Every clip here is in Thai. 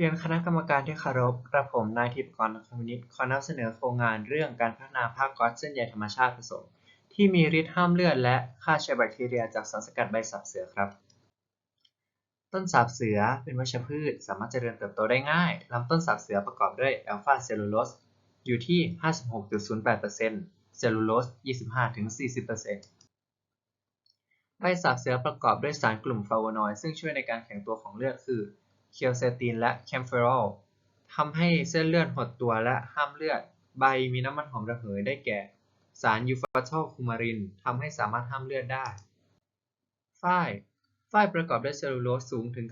เรียนคณะกรรมการที่เคารพ กระผมนายทิพกรคำนิตขอนำเสนอโครงงานเรื่องการพัฒนาผ้าก๊อซเส้นใยธรรมชาติผสม ที่มีฤทธิ์ห้ามเลือดและฆ่าเชื้อแบคทีเรียจากสารสกัดใบสับเสือครับ ต้นสาบเสือเป็นวัชพืชสามารถเจริญเติบโตได้ง่ายลำต้นสาบเสือประกอบด้วยอัลฟาเซลลูโลสอยู่ที่ 56.08%เซลลูโลส 25-40%ใบสาบเสือประกอบด้วยสารกลุ่มฟลาวโวนอยด์ซึ่งช่วยในการแข็งตัวของเลือดคือ เคียวเซตินและแคมเฟอรอลทำให้เส้นเลือดหดตัวและห้ามเลือด ใบมีน้ำมันหอมระเหยได้แก่ สารยูฟาทอลคูมารินทำให้สามารถห้ามเลือดได้ ฝ้ายฝ้ายประกอบด้วยเซลลูโลสสูงถึง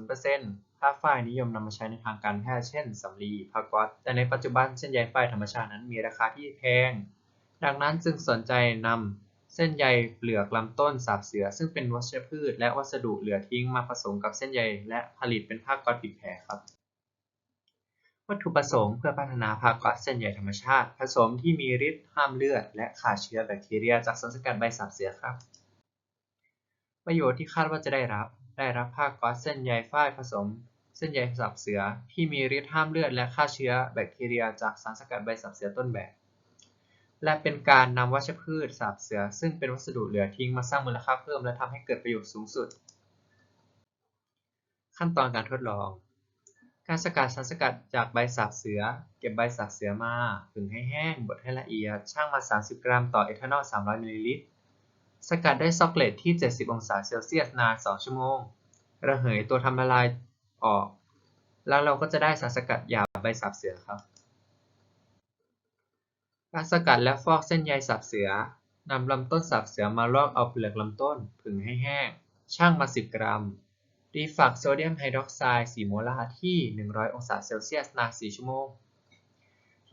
94.0%ถ้าฝ้ายนิยมนำมาใช้ในทางการแพทย์เช่นสำลีผ้ากอซแต่ในปัจจุบันเส้นใยฝ้ายธรรมชาตินั้นมีราคาที่แพง ดังนั้นจึงสนใจนำ เส้นใยเปลือกลำต้นสาบเสือ ซึ่งเป็นวัชพืช และวัสดุเหลือทิ้งมาผสมกับเส้นใยและผลิตเป็นผ้าก๊อซปิดแผลครับ วัตถุประสงค์เพื่อพัฒนาผ้าก๊อซเส้นใยธรรมชาติ ผสมที่มีฤทธิ์ห้ามเลือด และฆ่าเชื้อแบคทีเรีย จากสารสกัดใบสาบเสือครับ ประโยชน์ที่คาดว่าจะได้รับ ได้รับผ้าก๊อซเส้นใยฝ้ายผสม เส้นใยสาบเสือ ที่มีฤทธิ์ห้ามเลือด และฆ่าเชื้อแบคทีเรีย จากสารสกัดใบสาบเสือต้นแบบ และเป็นการนำวัชพืชสาบเสือ ซึ่งเป็นวัสดุเหลือทิ้งมาสร้างมูลค่าเพิ่มและทำให้เกิดประโยชน์สูงสุด ขั้นตอนการทดลอง การสกัดสารสกัดจากใบสาบเสือ เก็บใบสาบเสือมาผึ่งให้แห้งบดให้ละเอียดช่างมา 30 กรัมต่อเอทานอล 300มิลลิลิตรสกัดได้ซอกเลตที่ 70 องศาเซลเซียสนาน 2 ชั่วโมง ระเหยตัวทำละลายออก แล้วเราก็จะได้สารสกัดหยาบใบสาบเสือครับ การสกัดและฟอกเส้นใยสาบเสือนำลำต้นสาบเสือมาลอกเอาเปลือกลำต้นผึ่งให้แห้ง ช่างมา 10 กรัม ดีฝักโซเดียมไฮดรอกไซด์4โมลาร์ที่ 100 องศาเซลเซียสนาน 4 ชั่วโมง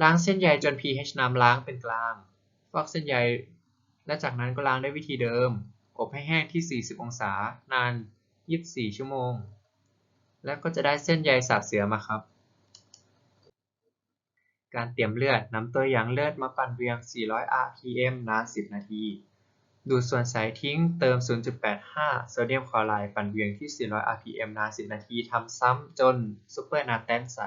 ล้างเส้นใยจน pH น้ำล้างเป็นกลาง ฟอกเส้นใย และจากนั้นก็ล้างด้วยวิธีเดิม อบให้แห้งที่ 40 องศานาน 24 ชั่วโมง แล้วก็จะได้เส้นใยสาบเสือมาครับ การเตรียมเลือดนำตัวอย่างเลือดมาปั่นเวียง 400 rpm นาน 10 นาที ดูดส่วนใสทิ้งเติม 0.85 โซเดียมคลอไรด์ปั่นเวียงที่ 400 rpm นาน 10 นาทีทำซ้ำจนซูเปอร์นาแตนใส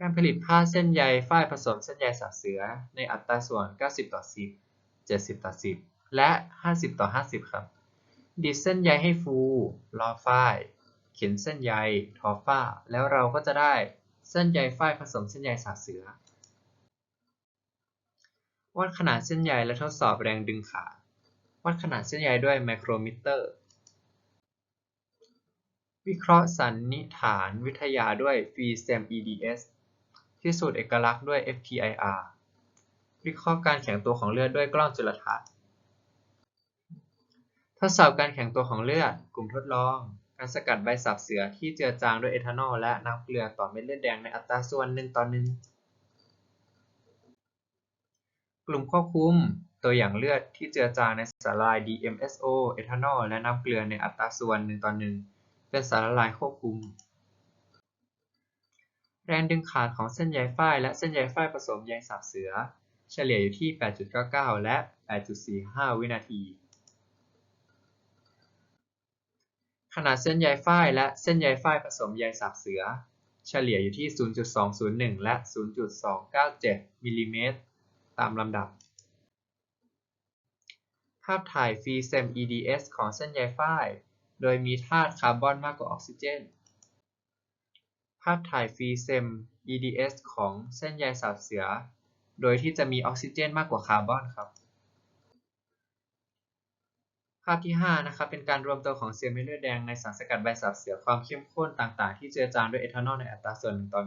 การผลิตผ้าเส้นใยฝ้ายผสมเส้นใยสาบเสือในอัตราส่วน 90 ต่อ 10 70 ต่อ 10 และ 50 ต่อ 50 ครับดีดเส้นใยให้ฟู รอฝ้าย เข็นเส้นใย ทอฝ้า แล้วเราก็จะได้ เส้นใยฝ้ายผสมเส้นใยสาเสือ วัดขนาดเส้นใยและทดสอบแรงดึงขา วัดขนาดเส้นใยด้วยไมโครมิเตอร์ วิเคราะห์สันนิษฐานวิทยาด้วย FEM EDS พิสูจน์เอกลักษณ์ด้วย FTIR วิเคราะห์การแข็งตัวของเลือดด้วยกล้องจุลทรรศน์ ทดสอบการแข็งตัวของเลือด กลุ่มทดลอง การสกัดใบสาบเสือที่เจือจางด้วยเอทานอลและน้ำเกลือต่อเม็ดเลือดแดงในอัตราส่วน1ต่อ1กลุ่มควบคุมตัวอย่างเลือดที่เจือจางในสารละลาย DMSO เอทานอลและน้ำเกลือในอัตราส่วน1ต่อ1เป็นสารละลายควบคุม แรงดึงขาดของเส้นใยฝ้ายและเส้นใยฝ้ายผสมใยสาบเสือ เฉลี่ยอยู่ที่ 8.99 และ 8.45 วินาที ขนาดเส้นใยฝ้ายและเส้นใยฝ้ายผสมใยสาบเสือ เฉลี่ยอยู่ที่ 0.201 และ 0.297 มิลลิเมตร ตามลำดับ ภาพถ่าย FreeStem EDS ของเส้นใยฝ้าย โดยมีธาตุคาร์บอนมากกว่าออกซิเจน ภาพถ่าย FreeStem EDS ของเส้นใยสาบเสือ โดยที่จะมีออกซิเจนมากกว่าคาร์บอนครับ ภาพที่ 5 นะครับ เป็นการรวมตัวของเซลล์เม็ดเลือดแดงในสารสกัดใบสาบเสือความเข้มข้นต่างๆ ที่เจือจางด้วยเอทานอลในอัตราส่วน1ต่อ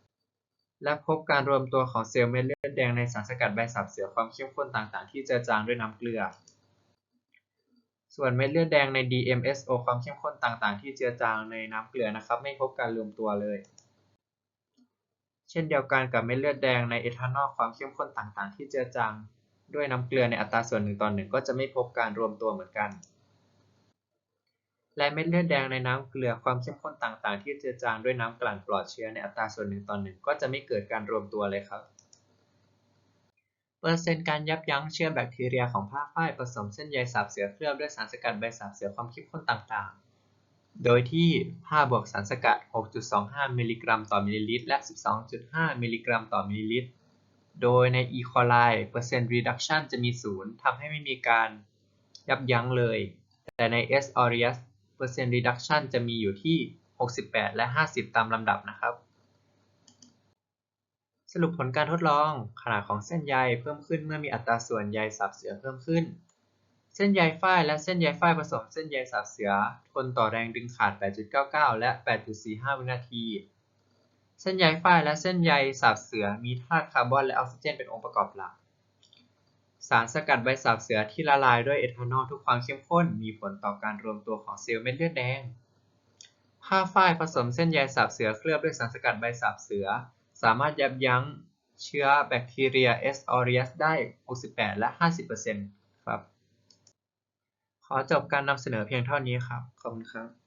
1และพบการรวมตัวของเซลล์เม็ดเลือดแดงในสารสกัดใบสาบเสือความเข้มข้นต่างๆ ที่เจือจางด้วยน้ำเกลือ ส่วนเม็ดเลือดแดงใน DMSO ความเข้มข้นต่างๆ ที่เจือจางในน้ำเกลือนะครับ ไม่พบการรวมตัวเลย เช่นเดียวกันกับเม็ดเลือดแดงในเอทานอลความเข้มข้นต่างๆ ที่เจือจาง ด้วยน้ำเกลือในอัตราส่วน1ต่อ1ก็จะไม่พบการรวมตัวเหมือนกัน และเม็ดเลือดแดงในน้ำเกลือความเข้มข้นต่างๆ ที่เจือจางด้วยน้ำกลั่นปลอดเชื้อในอัตราส่วน1ต่อ1ก็จะไม่เกิดการรวมตัวเลยครับ เปอร์เซ็นต์การยับยั้งเชื้อแบคทีเรียของผ้าฝ้ายผสมเส้นใยสาบเสือเคลือบด้วยสารสกัดใบสาบเสือความเข้มข้นต่างๆโดยที่ผ้าบวกสารสกัด 6.25 มิลลิกรัมต่อมิลลิลิตร และ 12.5 มิลลิกรัมต่อมิลลิลิตร โดยใน E. coli เปอร์เซ็นต์ reduction จะมี 0ทำให้ไม่มีการยับยั้งเลย แต่ใน S. aureus เปอร์เซ็นต์ reduction จะมีอยู่ที่ 68 และ 50 ตามลำดับนะครับ สรุปผลการทดลองขนาดของเส้นใยเพิ่มขึ้นเมื่อมีอัตราส่วนใยสาบเสือเพิ่มขึ้น เส้นใยฝ้ายและเส้นใยฝ้ายผสมเส้นใยสาบเสือทนต่อแรงดึงขาด 8.99 และ 8.45 วินาที เส้นใยฝ้ายและเส้นใยสาบเสือมีธาตุคาร์บอนและออกซิเจนเป็นองค์ประกอบหลัก สารสกัดใบสาบเสือที่ละลายด้วยเอทานอลทุกความเข้มข้นมีผลต่อการรวมตัวของเซลล์เม็ดเลือดแดง ผ้าฝ้ายผสมเส้นใยสาบเสือเคลือบด้วยสารสกัดใบสาบเสือ สามารถยับยั้งเชื้อแบคทีเรีย S. aureus ได้ 68 และ 50%ครับ ขอจบการนำเสนอเพียงเท่านี้ครับ ขอบคุณครับ